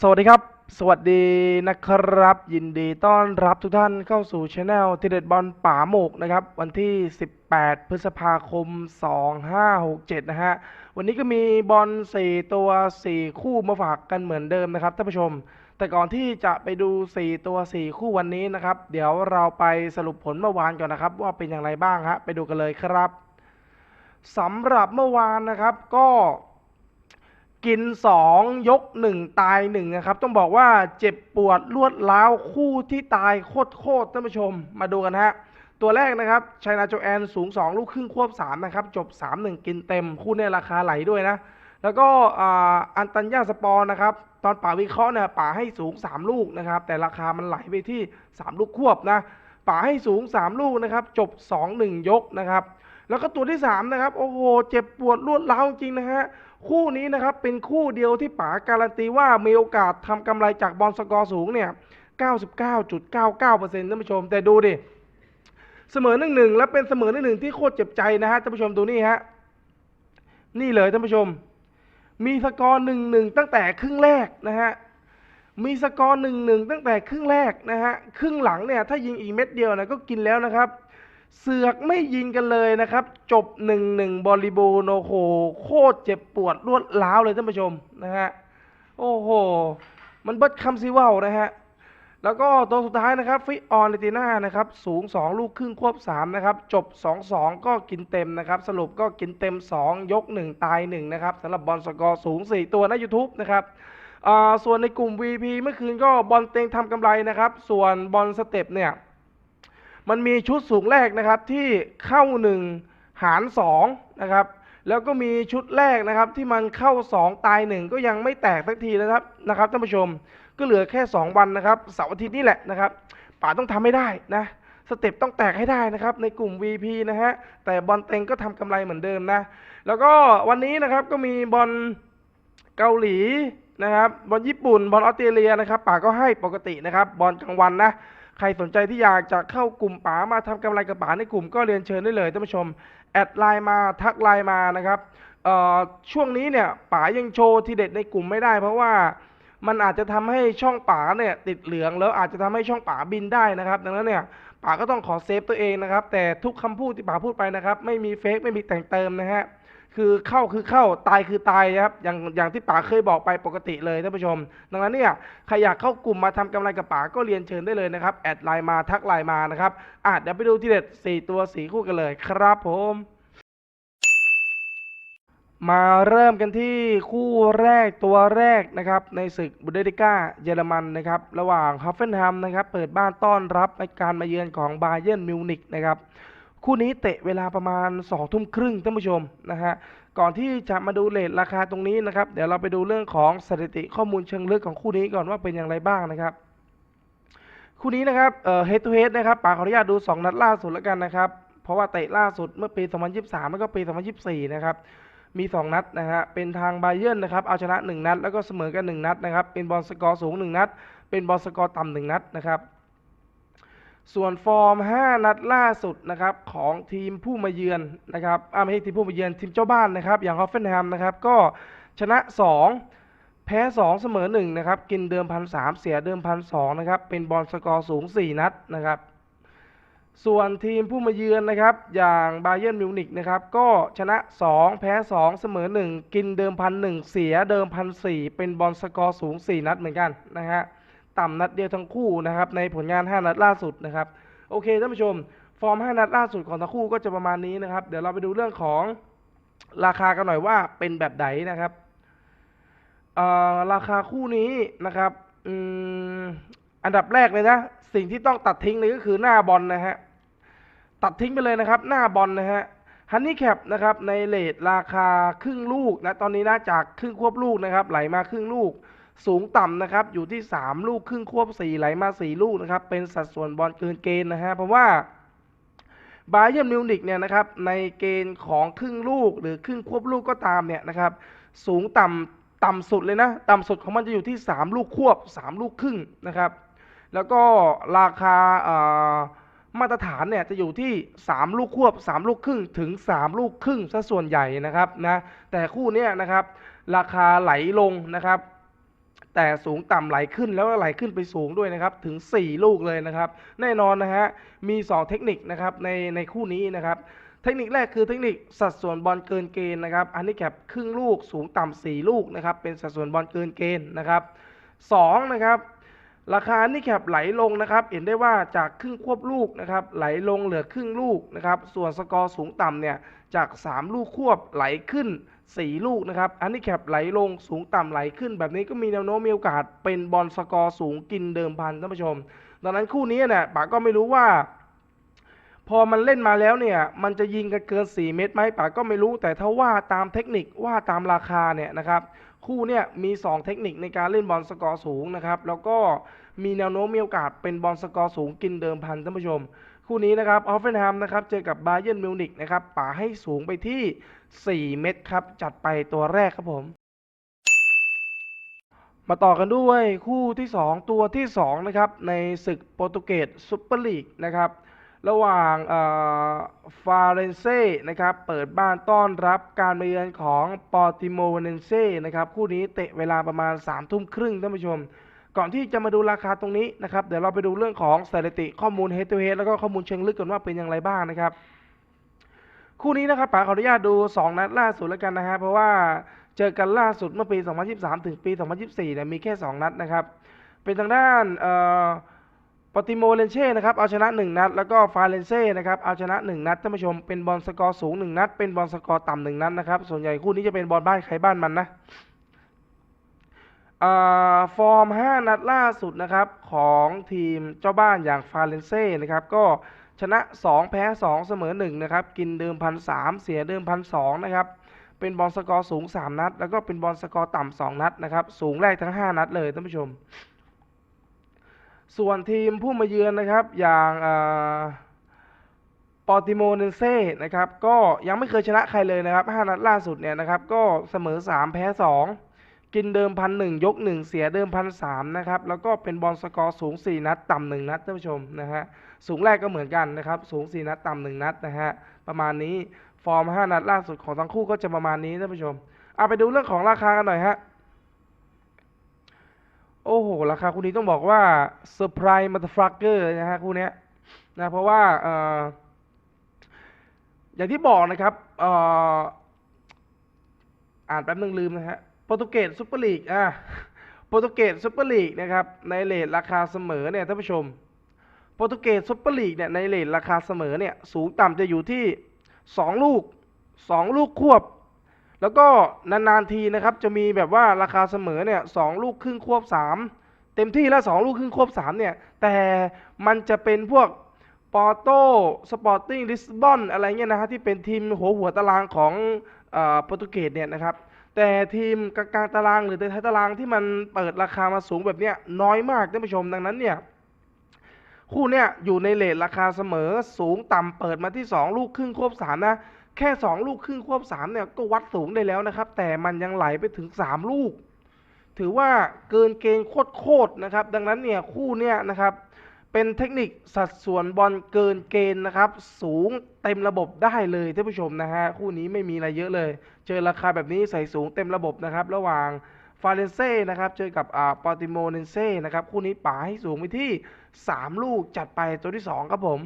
สวัสดีครับ สวัสดีนะครับ ยินดีต้อนรับทุกท่านเข้าสู่ช anel ทีเด็ดบอลป่าโมกนะครับ วันที่ 18 พฤษภาคม 2567 นะฮะ วันนี้ก็มีบอล 4 ตัว 4 คู่มาฝากกันเหมือนเดิมนะครับท่านผู้ชม แต่ก่อนที่จะไปดู 4 ตัว 4 คู่วันนี้นะครับ เดี๋ยวเราไปสรุปผลเมื่อวานก่อนนะครับ ว่าเป็นอย่างไรบ้างฮะ ไปดูกันเลยครับสำหรับเมื่อวานนะครับก็ กิน 2 ยก 1 ตาย1นะครับ ต้องบอกว่าเจ็บปวดรวดร้าวคู่ที่ตายโคตรโคตรท่านผู้ชม มาดูกันฮะ ตัวแรกนะครับชัยนาโจแอนสูง 2 ลูกครึ่งควบ 3 นะครับ จบ 3-1 กินเต็ม คู่เนี่ยราคาไหลด้วยนะ แล้วก็อันตัญญาสปอร์นะครับ ตอนป่าวิเคราะห์เนี่ยป่าให้สูง 3 ลูกนะครับ แต่ราคามันไหลไปที่ 3 ลูกควบนะป่าให้สูง 3 ลูกนะครับ จบ 2-1 ยกนะครับ แล้วก็ตัวที่ 3 นะครับ โอ้โห เจ็บปวดรวดร้าวจริงนะฮะ คู่นี้นะครับเป็นคู่เดียวที่ป๋าการันตีว่ามีโอกาสทำกำไรจากบอลสกอร์สูงเนี่ย99.99%ท่านผู้ชม แต่ดูดิ เสมอหนึ่งหนึ่งและเป็นเสมอหนึ่งหนึ่งที่โคตรเจ็บใจนะฮะท่านผู้ชมดูนี่ฮะนี่เลยท่านผู้ชม มีสกอร์หนึ่งหนึ่งตั้งแต่ครึ่งแรกนะฮะมีสกอร์หนึ่งหนึ่งตั้งแต่ครึ่งแรกนะฮะครึ่งหลังเนี่ยถ้ายิงอีกเม็ดเดียวนะก็กินแล้วนะครับ เสือกไม่ยิงกันเลยนะครับ จบหนึ่งหนึ่งบริบูรณ์โอ้โหโคตรเจ็บปวดรวดร้าวเลยท่านผู้ชมนะฮะโอ้โห มันเบิดคำซิเว่านะฮะแล้วก็ตัวสุดท้ายนะครับฟิออนเลติน่านะครับสูง 2 ลูกครึ่งควบ 3 นะครับ จบ 2-2 ก็กินเต็มนะครับ สรุปก็กินเต็ม 2 ยก 1 ตาย 1 นะครับสำหรับบอลสกอร์สูง 4 ตัวใน YouTube นะครับอ่าส่วนในกลุ่ม VP เมื่อคืนก็บอลเต็งทำกำไรนะครับ ส่วนบอลสเต็ปเนี่ย มันมีชุดสูงแรกนะครับที่เข้า 1 หาร2นะครับแล้วก็มีชุดแรกนะครับที่มันเข้า 2 ตาย 1 ก็ยังไม่แตกสักทีนะครับนะครับท่านผู้ชมก็เหลือแค่ 2 วันนะครับเสาร์อาทิตย์นี่แหละนะครับป๋าต้องทำให้ได้นะสเต็ปต้องแตกให้ได้นะครับในกลุ่ม VP นะฮะแต่บอลเต็งก็ทำกำไรเหมือนเดิมนะแล้วก็วันนี้นะครับก็มีบอลเกาหลีนะครับบอลญี่ปุ่นบอลออสเตรเลียนะครับป๋าก็ให้ปกตินะครับบอลกลางวันนะ ใครสนใจที่อยากจะเข้ากลุ่มป๋ามาทำกำไรกับป๋าในกลุ่มก็เรียนเชิญได้เลยท่านผู้ชม แอดไลน์มาทักไลน์มานะครับช่วงนี้เนี่ยป๋ายังโชว์ทีเด็ดในกลุ่มไม่ได้ เพราะว่ามันอาจจะทำให้ช่องป๋าเนี่ยติดเหลืองแล้วอาจจะทำให้ช่องป๋าบินได้นะครับ ดังนั้นเนี่ยป๋าก็ต้องขอเซฟตัวเองนะครับ แต่ทุกคำพูดที่ป๋าพูดไปนะครับ ไม่มีเฟกไม่มีแต่งเติมนะฮะ คือเข้าคือเข้าตายคือตายนะครับอย่างอย่างที่ป๋าเคยบอกไปปกติเลยท่านผู้ชม ดังนั้นเนี่ยใครอยากเข้ากลุ่มมาทำกำไรกับป๋าก็เรียนเชิญได้เลยนะครับแอดไลน์มาทักไลน์มานะครับอะเดี๋ยวไปดูที่เด็ด 4 ตัว4คู่กันเลยครับผมมาเริ่มกันที่คู่แรกตัวแรกนะครับในศึกบุนเดสลิก้าเยอรมันนะครับระหว่างฮัฟเฟนฮัมนะครับเปิดบ้านต้อนรับในการมาเยือนของบาเยิร์นมิวนิกนะครับ คู่นี้เตะเวลาประมาณ2องทุ่มครึ่งท่านผู้ชมนะฮะก่อนที่จะมาดูเลทราคาตรงนี้นะครับเดี๋ยวเราไปดูเรื่องของสถิติข้อมูลเชิงลึกของคู่นี้ก่อนว่าเป็นอย่างไรบ้างนะครับคู่นี้นะครับเอ่อ head to head นะครับป๋าขออนุญาตดู 2 นัดล่าสุดแล้วกันนะครับเพราะว่าเตะล่าสุดเมื่อปี 2023 แล้วก็ปี 2024 นะครับมี 2 นัดนะฮะเป็นทางไบเยิร์นนะครับเอาชนะ 1 นัด แล้วก็เสมอกัน 1 นัดนะครับเป็นบอลสกอร์สูง 1 นัด เป็นบอลสกอร์ต่ำ1นัดนะครับ ส่วนฟอร์ม 5 นัดล่าสุดนะครับของทีมผู้มาเยือนนะครับอ่าไม่ใช่ทีมผู้มาเยือนทีมเจ้าบ้านนะครับอย่างฮอฟเฟนแฮมนะครับก็ชนะ 2 แพ้ 2 เสมอ1นะครับกินเดิมพันสเสียเดิมพันสนะครับเป็นบอลสกอร์สูง 4 นัดนะครับส่วนทีมผู้มาเยือนนะครับอย่างบาเยิร์นมิวนิกนะครับก็ชนะ 2 แพ้ 2 เสมอ 1 กินเดิมพันหเสียเดิมพันสเป็นบอลสกอร์สูง 4 นัดเหมือนกันนะฮะ ต่ำนัดเดียวทั้งคู่นะครับในผลงาน 5 นัดล่าสุดนะครับโอเคท่านผู้ชม ฟอร์ม 5 นัดล่าสุดของทั้งคู่ก็จะประมาณนี้นะครับ เดี๋ยวเราไปดูเรื่องของราคากันหน่อยว่าเป็นแบบไหนนะครับราคาคู่นี้นะครับออันดับแรกเลยนะสิ่งที่ต้องตัดทิ้งเลยก็คือหน้าบอลนะฮะตัดทิ้งไปเลยนะครับ หน้าบอลนะฮะฮันนี่แคปนะครับในเลทราคาครึ่งลูกนะตอนนี้นะจากครึ่งควบลูกนะครับ ไหลมาครึ่งลูก สูงต่ำนะครับอยู่ที่ 3 ลูกครึ่งควบ 4 ไหลมา 4 ลูกนะครับเป็นสัดส่วนบอลเกินเกณฑ์นะฮะเพราะว่าบาเยิร์นมิวนิกเนี่ยนะครับในเกณฑ์ของครึ่งลูกหรือครึ่งควบลูกก็ตามเนี่ยนะครับสูงต่ำต่ำสุดเลยนะต่ำสุดของมันจะอยู่ที่ 3 ลูกควบ 3 ลูกครึ่งนะครับแล้วก็ราคาอ่อมาตรฐานเนี่ยจะอยู่ที่ 3 ลูกควบ 3 ลูกครึ่งถึง 3 ลูกครึ่งซะส่วนใหญ่นะครับนะแต่คู่นี้นะครับราคาไหลลงนะครับ แต่สูงต่ำไหลขึ้นแล้วไหลขึ้นไปสูงด้วยนะครับถึง 4 ลูกเลยนะครับ แน่นอนนะฮะมี 2 เทคนิคนะครับในในคู่นี้นะครับเทคนิคแรกคือเทคนิคสัดส่วนบอลเกินเกณฑ์นะครับอันนี้แคปครึ่งลูกสูงต่ำ4ลูกนะครับเป็นสัดส่วนบอลเกินเกณฑ์นะครับสองนะครับราคานี่แคปไหลลงนะครับเห็นได้ว่าจากครึ่งควบลูกนะครับไหลลงเหลือครึ่งลูกนะครับส่วนสกอร์สูงต่ำเนี่ยจาก 3 ลูกควบไหลขึ้น 4 ลูกนะครับอันนี้แคปไหลลงสูงต่ำไหลขึ้น แบบนี้ก็มีแนวโน้มมีโอกาสเป็นบอลสกอร์สูงกินเดิมพันท่านผู้ชม ดังนั้นคู่นี้เนี่ยป๋าก็ไม่รู้ว่า พอมันเล่นมาแล้วเนี่ยมันจะยิงกันเกิน 4 เมตรไหมป๋าก็ไม่รู้แต่ถ้าว่าตามเทคนิคว่าตามราคาเนี่ยนะครับคู่เนี่ยมี 2 เทคนิคในการเล่นบอลสกอร์สูงนะครับแล้วก็มีแนวโน้มมีโอกาสเป็นบอลสกอร์สูงกินเดิมพันท่านผู้ชมคู่นี้นะครับออฟเฟนแฮมนะครับเจอกับบาเย r n นมิวนิกนะครับป๋าให้สูงไปที่ 4 เม็ดครับ จัดไปตัวแรกครับผม มาต่อกันด้วยคู่ที่ 2 ตัวที่ 2 นะครับ ในศึกโปรตุเกสซุปเปอร์ลีกนะครับ ระหว่างฟาเรนเซ่นะครับ เปิดบ้านต้อนรับการมาเยือนของปอติโมเวเนเซ่นะครับ คู่นี้เตะเวลาประมาณ3ามทุ่มครึ่งท่านผู้ชมก่อนที่จะมาดูราคาตรงนี้นะครับ เดี๋ยวเราไปดูเรื่องของสถิติข้อมูล head to head แล้วก็ข้อมูลเชิงลึกกันว่าเป็นอย่างไรบ้างนะครับ คู่นี้นะครับป๋าขออนุญาตดู 2 นัดล่าสุดแล้วกันนะฮะเพราะว่าเจอกันล่าสุดเมื่อปี 2023 ถึงปี 2024เนี่ยมีแค่ 2 นัดนะครับ เป็นทางด้านปติโมเลนเช่นะครับเอาชนะ 1 นัด แล้วก็ฟาเลนเซ่นะครับเอาชนะ 1 นัดท่านผู้ชมเป็นบอลสกอร์สูง 1 นัด เป็นบอลสกอร์ต่ำหนึ่งนัดนะครับส่วนใหญ่คู่นี้จะเป็นบอลบ้านใครบ้านมันนะอ่าฟอร์ม 5 นัดล่าสุดนะครับของทีมเจ้าบ้านอย่างฟาเลนเซ่นะครับก็ ชนะ 2 แพ้ 2 เสมอ1นะครับกินเดิมพันสามเสียเดิมพันสองนะครับเป็นบอลสกอร์สูง 3 นัด แล้วก็เป็นบอลสกอร์ต่ำ2นัดนะครับสูงแรกทั้ง 5 นัดเลยท่านผู้ชม ส่วนทีมผู้มาเยือนนะครับอย่างปอติโมเนเซ่นะครับก็ยังไม่เคยชนะใครเลยนะครับ 5 นัดล่าสุดเนี่ยนะครับก็เสมอ 3 แพ้ 2 กินเดิมพันหนึ่งยก1เสียเดิมพันสามนะครับ แล้วก็เป็นบอลสกอร์สูง 4 นัด ต่ำหนึ่งนัดท่านผู้ชมนะฮะสูงแรกก็เหมือนกันนะครับ สูง 4 นัด ต่ำหนึ่งนัดนะฮะประมาณนี้ฟอร์ม 5 นัดล่าสุดของทั้งคู่ก็จะประมาณนี้ท่านผู้ชมเอาไปดูเรื่องของราคากันหน่อยฮะโอ้โห ราคาคู่นี้ต้องบอกว่าเซอร์ไพรส์มาตฟลักเกอร์นะฮะคู่นี้นะเพราะว่าออย่างที่บอกนะครับอ่ออ่านแป๊บนึงลืมนะฮะ โปรตุเกสซุปเปอร์ลีกอะโปรตุเกสซุปเปอร์ลีกนะครับในเลทราคาเสมอเนี่ยท่านผู้ชมโปรตุเกสซุปเปอร์ลีกเนี่ยในเลทราคาเสมอเนี่ยสูงต่ำจะอยู่ที่ 2 ลูก 2 ลูกควบ แล้วก็นานๆทีนะครับจะมีแบบว่าราคาเสมอเนี่ยสองลูกครึ่งควบสามเต็มที่แล้วสองลูกครึ่งควบสามเนี่ยแต่มันจะเป็นพวกปอร์โตสปอร์ติ้งลิสบอนอะไรเงี้ยนะฮะที่เป็นทีมหัวหัวตารางของอ่อโปรตุเกสเนี่ยนะครับ แต่ทีมกลางตารางหรือในท้ายตารางที่มันเปิดราคามาสูงแบบเนี้ยน้อยมากท่านผู้ชมดังนั้นเนี่ยคู่เนี้ยอยู่ในเลทราคาเสมอสูงต่ำเปิดมาที่ 2 ลูกครึ่งควบสามนะแค่ 2 ลูกครึ่งควบ3เนี่ยก็วัดสูงได้แล้วนะครับ แต่มันยังไหลไปถึง 3 ลูก ถือว่าเกินเกณฑ์โคตรๆนะครับ ดังนั้นเนี่ยคู่เนี่ยนะครับ เป็นเทคนิคสัดส่วนบอลเกินเกณฑ์นะครับ สูงเต็มระบบได้เลยท่านผู้ชมนะฮะคู่นี้ไม่มีอะไรเยอะเลย เจอราคาแบบนี้ใส่สูงเต็มระบบนะครับ ระหว่างฟาเรนเซ่นะครับเจอกับอ่าปอติโมเนเซ่นะครับคู่นี้ป๋าให้สูงไปที่ 3 ลูกจัดไปตัวที่ 2 ครับผม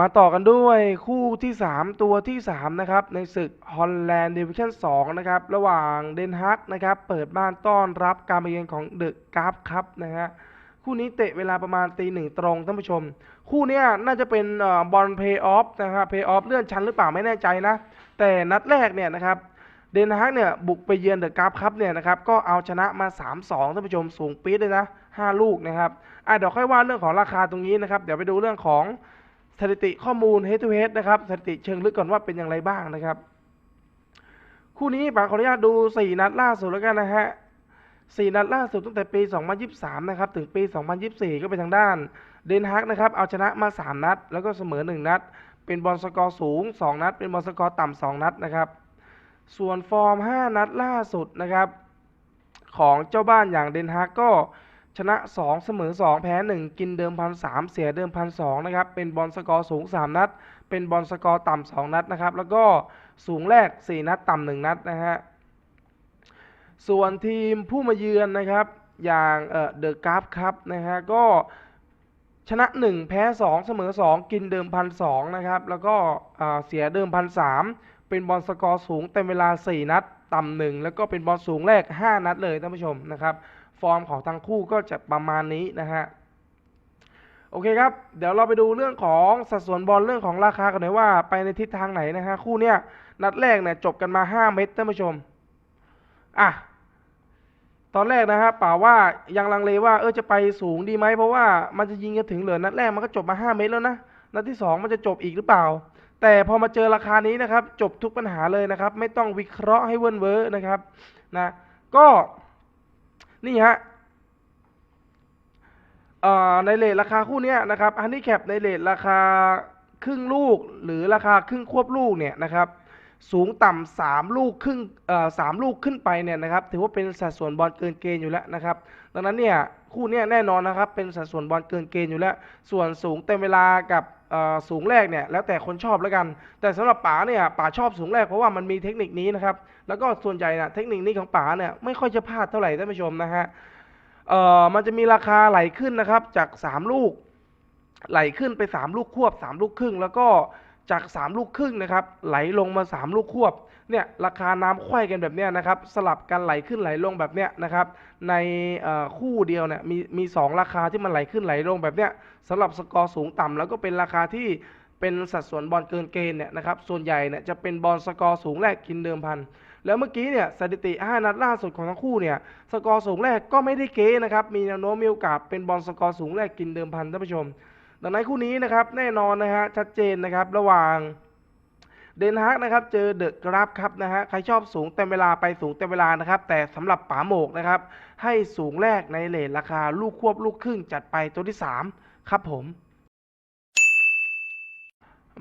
มาต่อกันด้วยคู่ที่ 3 ตัวที่ 3 นะครับ ในศึกฮอลแลนด์ดิวิชั่น2นะครับ ระหว่างเดนฮักนะครับ เปิดบ้านต้อนรับการมาเยือนของเดอะกราฟครับนะฮะ คู่นี้เตะเวลาประมาณตีหนึ่งตรงท่านผู้ชม คู่นี้น่าจะเป็นบอลเพย์ออฟนะครับเพย์ออฟเลื่อนชั้นหรือเปล่าไม่แน่ใจนะ แต่นัดแรกเนี่ยนะครับเดนฮักเนี่ยบุกไปเยือนเดอะกราฟครับเนี่ยนะครับก็เอาชนะมา 3-2ท่านผู้ชมสูงปี๊ดเลยนะ 5 ลูกนะครับอะเดี๋ยวค่อยว่าเรื่องของราคาตรงนี้นะครับ เดี๋ยวไปดูเรื่องของสถิติข้อมูล head to head นะครับสถิติเชิงลึกก่อนว่าเป็นอย่างไรบ้างนะครับ คู่นี้ป๋าขออนุญาตดู 4 นัดล่าสุดแล้วกันนะฮะ 4 นัดล่าสุดตั้งแต่ปี 2023 นะครับ ถึงปี 2024 ก็เป็นทางด้าน เดนฮักนะครับ เอาชนะมา 3 นัด แล้วก็เสมอ 1 นัด เป็นบอลสกอร์สูง 2 นัด เป็นบอลสกอร์ต่ำ2นัดนะครับ ส่วนฟอร์ม 5 นัดล่าสุดนะครับ ของเจ้าบ้านอย่างเดนฮักก็ชนะ 2 เสมอ 2 แพ้ 1 กินเดิมพันสเสียเดิมพันสนะครับ เป็นบอลสกอร์สูง 3 นัด เป็นบอลสกอร์ต่ำ2นัดนะครับ แล้วก็สูงแรก 4 นัด ต่ำ1นัดนะฮะ ส่วนทีมผู้มาเยือนนะครับอย่างเอ่อเดอะกราฟครับนะฮะก็ชนะ 1 แพ้ 2 เสมอ 2 กินเดิมพันสองนะครับ แล้วก็เสียเดิมพันสามเป็นบอลสกอร์สูงเต็มเวลา 4 นัด ต่ำหนึ่งแล้วก็เป็นบอลสูงแรก 5 นัดเลยท่านผู้ชมนะครับ ฟอร์มของทั้งคู่ก็จะประมาณนี้นะฮะโอเคครับ เดี๋ยวเราไปดูเรื่องของสัดส่วนบอลเรื่องของราคากันหน่อยว่า ไปในทิศทางไหนนะฮะคู่เนี้ยนัดแรกเนี่ยจบกันมา 5 เม็ดท่านผู้ชม อะตอนแรกนะฮะป่าว่ายังลังเลว่าเออจะไปสูงดีไหมเพราะว่ามันจะยิงกันถึงเหลือนัดแรกมันก็จบมา 5 เม็ดแล้วนะนัดที่ 2 มันจะจบอีกหรือเปล่า แต่พอมาเจอราคานี้นะครับ จบทุกปัญหาเลยนะครับ ไม่ต้องวิเคราะห์ให้เวิ้นเว้อนะครับนะก็นี่ฮะเอ่อในเลทราคาคู่เนี้ยนะครับฮันนี่แคปในเลทราคาครึ่งลูกหรือราคาครึ่งควบลูกเนี่ยนะครับ สูงต่ำสามลูกครึ่งสามลูกขึ้นไปเนี่ยนะครับถือว่าเป็นสัดส่วนบอลเกินเกณฑ์อยู่แล้วนะครับดังนั้นเนี่ยคู่เนี้ยแน่นอนนะครับเป็นสัดส่วนบอลเกินเกณฑ์อยู่แล้ว ส่วนสูงเต็มเวลากับสูงแรกเนี่ยแล้วแต่คนชอบแล้วกัน แต่สำหรับป๋าเนี่ยป๋าชอบสูงแรกเพราะว่ามันมีเทคนิคนี้นะครับแล้วก็ส่วนใหญ่นะเทคนิคนี้ของป๋าเนี่ยไม่ค่อยจะพลาดเท่าไหร่ท่านผู้ชมนะฮะเอ่อมันจะมีราคาไหลขึ้นนะครับจากสามลูกไหลขึ้นไปสามลูกควบสามลูกครึ่ง แล้วก็ จากสามลูกครึ่งนะครับไหลลงมาสามลูกควบเนี่ยราคาน้ำไขว้กันแบบเนี้ยนะครับสลับกันไหลขึ้นไหลลงแบบเนี้ยนะครับในคู่เดียวเนี่ยมีมีสองราคาที่มันไหลขึ้นไหลลงแบบเนี้ยสำหรับสกอร์สูงต่ำแล้วก็เป็นราคาที่เป็นสัดส่วนบอลเกินเกณฑ์เนี่ยนะครับส่วนใหญ่เนี่ยจะเป็นบอลสกอร์สูงแรกกินเดิมพัน แล้วเมื่อกี้เนี่ยสถิติ 5 นัดล่าสุดของทั้งคู่เนี่ยสกอร์สูงแรกก็ไม่ได้เก๊นะครับมีแนวโน้มมีโอกาสเป็นบอลสกอร์สูงแรกกินเดิมพันท่านผู้ชม ดังนั้นคู่นี้นะครับแน่นอนนะฮะชัดเจนนะครับระหว่างเดนฮากนะครับเจอเดอะกราฟครับนะฮะใครชอบสูงเต็มเวลาไปสูงเต็มเวลานะครับ แต่สำหรับป๋าโหมกนะครับ ให้สูงแรกในเลทราคาลูกควบลูกครึ่งจัดไปตัวที่ 3 ครับผม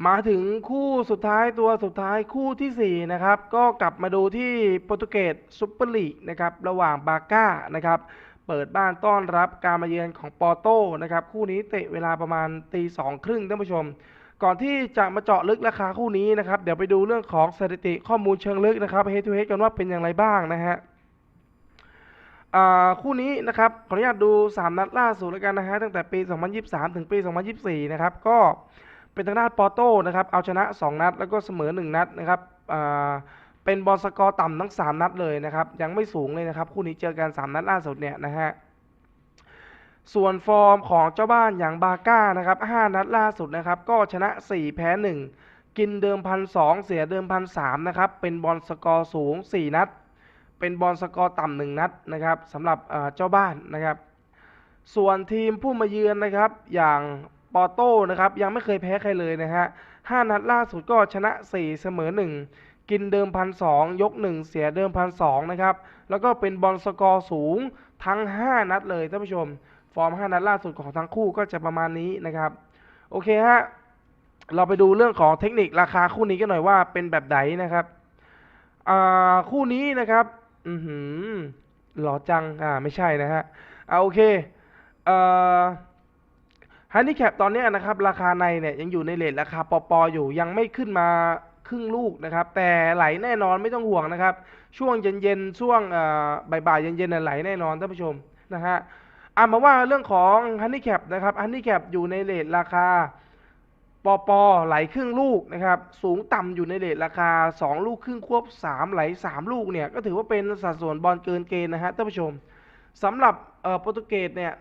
มาถึงคู่สุดท้ายตัวสุดท้ายคู่ทีสี่4 นะครับ ก็กลับมาดูที่โปรตุเกสซุปเปอร์ลีกนะครับ ระหว่างบาก้านะครับ เปิดบ้านต้อนรับการมาเยือนของปอร์โต้นะครับคู่นี้เตะเวลาประมาณตีสองครึ่งท่านผู้ชม ก่อนที่จะมาเจาะลึกราคาคู่นี้นะครับ เดี๋ยวไปดูเรื่องของสถิติข้อมูลเชิงลึกนะครับ head to head กันว่าเป็นอย่างไรบ้างนะฮะคู่นี้นะครับขออนุญาตดู 3 นัดล่าสุดแล้วกันนะฮะตั้งแต่ปี 2023 ถึงปี 2024 นะครับก็เป็นทางด้านปอร์โต้นะครับเอาชนะ 2 นัด แล้วก็เสมอ 1 นัดนะครับอ่า เป็นบอลสกอร์ต่ำทั้ง 3 นัดเลยนะครับ ยังไม่สูงเลยนะครับ คู่นี้เจอกัน 3 นัดล่าสุดเนี่ยนะฮะส่วนฟอร์มของเจ้าบ้านอย่างบาก้านะครับ 5 นัดล่าสุดนะครับ ก็ชนะ 4 แพ้ 1 กินเดิมพันสองเสียเดิมพันสามนะครับ เป็นบอลสกอร์สูง 4 นัด เป็นบอลสกอร์ต่ำหนึ่งนัดนะครับสำหรับเจ้าบ้านนะครับ ส่วนทีมผู้มาเยือนนะครับ อย่างปอร์โต้นะครับ ยังไม่เคยแพ้ใครเลยนะฮะห้านัดล่าสุดก็ชนะ 4 เสมอ 1 กินเดิมพันสองยก 1 เสียเดิมพันสองนะครับ แล้วก็เป็นบอลสกอร์สูงทั้ง 5 นัดเลยท่านผู้ชม ฟอร์ม 5 นัดล่าสุดของทั้งคู่ก็จะประมาณนี้นะครับ โอเคฮะ เราไปดูเรื่องของเทคนิคราคาคู่นี้กันหน่อยว่าเป็นแบบไหนนะครับอ่าคู่นี้นะครับอือหือหล่อจัง อ่า ไม่ใช่นะฮะอ่าโอเคเอ่อฮันนี่แคปตอนนี้นะครับ ราคาในเนี่ยยังอยู่ในเลทราคาปอปออยู่ยังไม่ขึ้นมา ครึ่งลูกนะครับ แต่ไหลแน่นอนไม่ต้องห่วงนะครับ ช่วงเย็นๆช่วงบ่ายๆเย็นๆไหลแน่นอนท่านผู้ชมนะฮะอ่ามาว่าเรื่องของฮันนี่แคปนะครับฮันนี่แคปอยู่ในเลทราคาปอปอไหลครึ่งลูกนะครับ สูงต่ำอยู่ในเลทราคา 2 ลูกครึ่งควบ 3 ไหล 3 ลูกเนี่ย ก็ถือว่าเป็นสัดส่วนบอลเกินเกณฑ์นะฮะท่านผู้ชมสำหรับเอ่อโปรตุเกสเนี่ย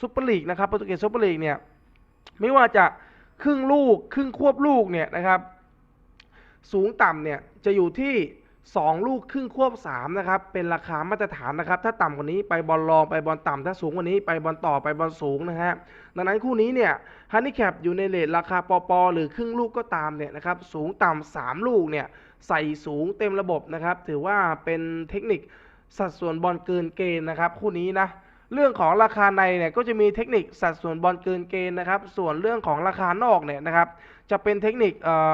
ซุปเปอร์ลีกนะครับโปรตุเกสซุปเปอร์ลีกเนี่ยไม่ว่าจะครึ่งลูกครึ่งควบลูกเนี่ยนะครับ สูงต่ำเนี่ยจะอยู่ที่ 2 ลูกครึ่งควบ3นะครับเป็นราคามาตรฐานนะครับ ถ้าต่ำกว่านี้ไปบอลรองไปบอลต่ำถ้าสูงกว่านี้ไปบอลต่อไปบอลสูงนะฮะดังนั้นคู่นี้เนี่ยฮันนี่แคปอยู่ในเลทราคาปอปอหรือครึ่งลูกก็ตามเนี่ยนะครับสูงต่ำสามลูกเนี่ยใส่สูงเต็มระบบนะครับ ถือว่าเป็นเทคนิคสัดส่วนบอลเกินเกณฑ์นะครับคู่นี้นะเรื่องของราคาในเนี่ยก็จะมีเทคนิคสัดส่วนบอลเกินเกณฑ์นะครับ ส่วนเรื่องของราคานอกเนี่ยนะครับ จะเป็นเทคนิค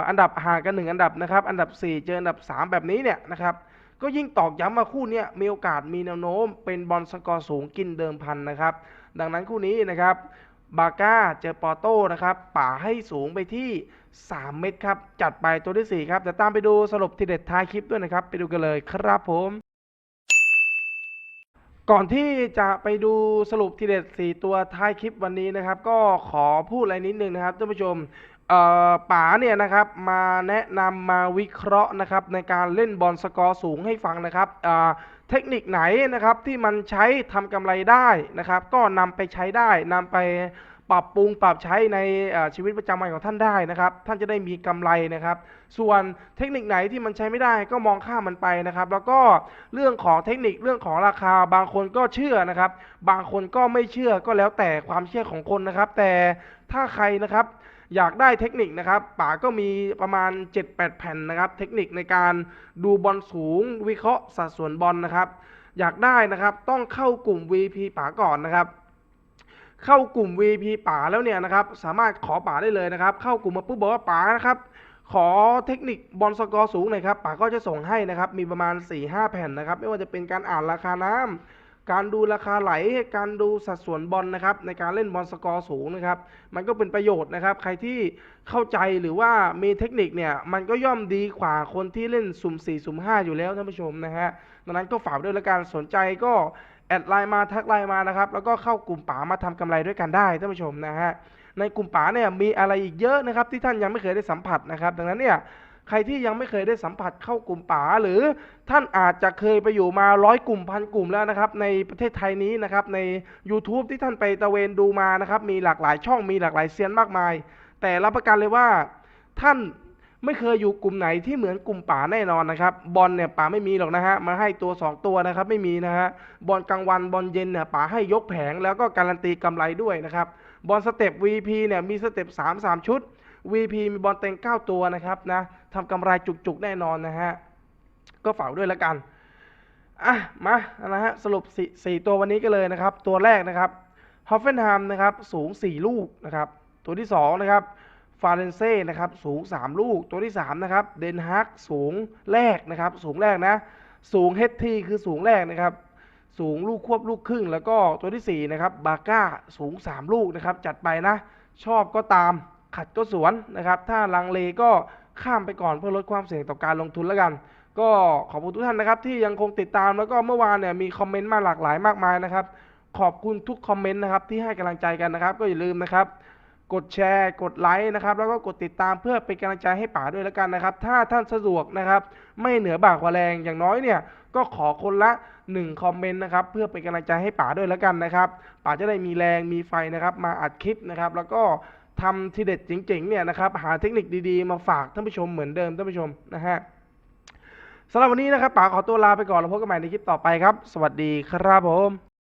อันดับห่างกันหนึ่งอันดับนะครับ อันดับ 4 เจออันดับ 3 แบบนี้เนี่ยนะครับ ก็ยิ่งตอกย้ำมาคู่นี้มีโอกาสมีแนวโน้ม เป็นบอลสกอร์สูงกินเดิมพันนะครับ ดังนั้นคู่นี้นะครับบาก้าเจอปอร์โต้นะครับป่าให้สูงไปที่ 3 เม็ดครับ จัดไปตัวที่ 4 ครับแต่ตามไปดูสรุปทีเด็ดท้ายคลิปด้วยนะครับ ไปดูกันเลยครับผมก่อนที่จะไปดูสรุปทีเด็ด 4 ตัวท้ายคลิปวันนี้นะครับ ก็ขอพูดอะไรนิดนึงนะครับท่านผู้ชม ป๋าเนี่ยนะครับมาแนะนำมาวิเคราะห์นะครับในการเล่นบอลสกอร์สูงให้ฟังนะครับเทคนิคไหนนะครับที่มันใช้ทำกำไรได้นะครับ ก็นำไปใช้ได้นำไปปรับปรุงปรับใช้ในชีวิตประจำวันของท่านได้นะครับ ท่านจะได้มีกำไรนะครับ ส่วนเทคนิคไหนที่มันใช้ไม่ได้ก็มองข้ามมันไปนะครับ แล้วก็เรื่องของเทคนิคเรื่องของราคาบางคนก็เชื่อนะครับ บางคนก็ไม่เชื่อก็แล้วแต่ความเชื่อของคนนะครับ แต่ถ้าใครนะครับ อยากได้เทคนิคนะครับป๋าก็มีประมาณ 7-8 แผ่นนะครับ เทคนิคในการดูบอลสูง วิเคราะห์สัดส่วนบอลนะครับ อยากได้นะครับต้องเข้ากลุ่ม VP ป๋าก่อนนะครับเข้ากลุ่ม VP ป๋าแล้วเนี่ยนะครับ สามารถขอป๋าได้เลยนะครับ เข้ากลุ่มมาปุ๊บบอกว่าป๋านะครับ ขอเทคนิคบอลสกอร์สูงหน่อยครับป๋าก็จะส่งให้นะครับ มีประมาณ 4-5 แผ่นนะครับ ไม่ว่าจะเป็นการอ่านราคาน้ำ การดูราคาไหล การดูสัดส่วนบอลนะครับ ในการเล่นบอลสกอร์สูงนะครับ มันก็เป็นประโยชน์นะครับ ใครที่เข้าใจหรือว่ามีเทคนิคเนี่ย มันก็ย่อมดีกว่าคนที่เล่นสุ่ม4สุ่ม5 อยู่แล้วท่านผู้ชมนะฮะดังนั้นก็ฝากด้วยละกันสนใจก็แอดไลน์มาทักไลน์มานะครับ แล้วก็เข้ากลุ่มป๋ามาทำกำไรด้วยกันได้ท่านผู้ชมนะฮะในกลุ่มป๋าเนี่ยมีอะไรอีกเยอะนะครับ ที่ท่านยังไม่เคยได้สัมผัสนะครับ ดังนั้นเนี่ย ใครที่ยังไม่เคยได้สัมผัสเข้ากลุ่มป๋าหรือท่านอาจจะเคยไปอยู่มาร้อยกลุ่มพันกลุ่มแล้วนะครับ ในประเทศไทยนี้นะครับ ใน YouTube ที่ท่านไปตะเวนดูมานะครับ มีหลากหลายช่องมีหลากหลายเซียนมากมาย แต่รับประกันเลยว่าท่านไม่เคยอยู่กลุ่มไหนที่เหมือนกลุ่มป๋าแน่นอนนะครับ บอลเนี่ยป๋าไม่มีหรอกนะฮะ มาให้ตัว 2 ตัวนะครับ ไม่มีนะฮะ บอลกลางวันบอลเย็นเนี่ยป๋าให้ยกแผงแล้วก็การันตีกำไรด้วยนะครับ บอลสเต็ป VP เนี่ยมีสเต็ป3 3 ชุด VP มีบอลเต็ง 9 ตัวนะครับนะทำกำไรจุกๆ แน่นอนนะฮะ ก็ฝากด้วยแล้วกัน อะ มา นะฮะ สรุปสี่สี่ตัววันนี้กันเลยนะครับ ตัวแรกนะครับฮอฟเฟน h ฮมนะครับ สูง 4 ลูกนะครับ ตัวที่ 2 นะครับฟาเรนเซ่นะครับ สูง 3 ลูก ตัวที่ 3 นะครับ เดนฮากสูงแรกนะครับ สูงแรกนะ สูง HT คือสูงแรกนะครับ สูงลูกควบลูกครึ่ง แล้วก็ตัวที่ 4 นะครับ บาก้า สูง 3 ลูกนะครับ จัดไปนะ ชอบก็ตาม ขัดก็สวนนะครับ ถ้าลังเลก็ข้ามไปก่อนเพื่อลดความเสี่ยงต่อการลงทุนแล้วกัน ก็ขอบคุณทุกท่านนะครับ ที่ยังคงติดตามแล้วก็เมื่อวานเนี่ยมีคอมเมนต์มาหลากหลายมากมายนะครับ ขอบคุณทุกคอมเมนต์นะครับที่ให้กำลังใจกันนะครับ ก็อย่าลืมนะครับกดแชร์ กดไลค์นะครับ แล้วก็กดติดตามเพื่อเป็นกำลังใจให้ป๋าด้วยแล้วกันนะครับ ถ้าท่านสะดวกนะครับ ไม่เหนือบากกว่าแรงอย่างน้อยเนี่ย ก็ขอคนละ1คอมเมนต์นะครับ เพื่อเป็นกำลังใจให้ป๋าด้วยแล้วกันนะครับป๋าจะได้มีแรงมีไฟนะครับ มาอัดคลิปนะครับ แล้วก็ ทำทีเด็ดเจ๋งๆเนี่ยนะครับหาเทคนิคดีๆ มาฝากท่านผู้ชมเหมือนเดิมท่านผู้ชมนะฮะสำหรับวันนี้นะครับป๋าขอตัวลาไปก่อนแล้วพบกันใหม่ในคลิปต่อไปครับ สวัสดีครับผม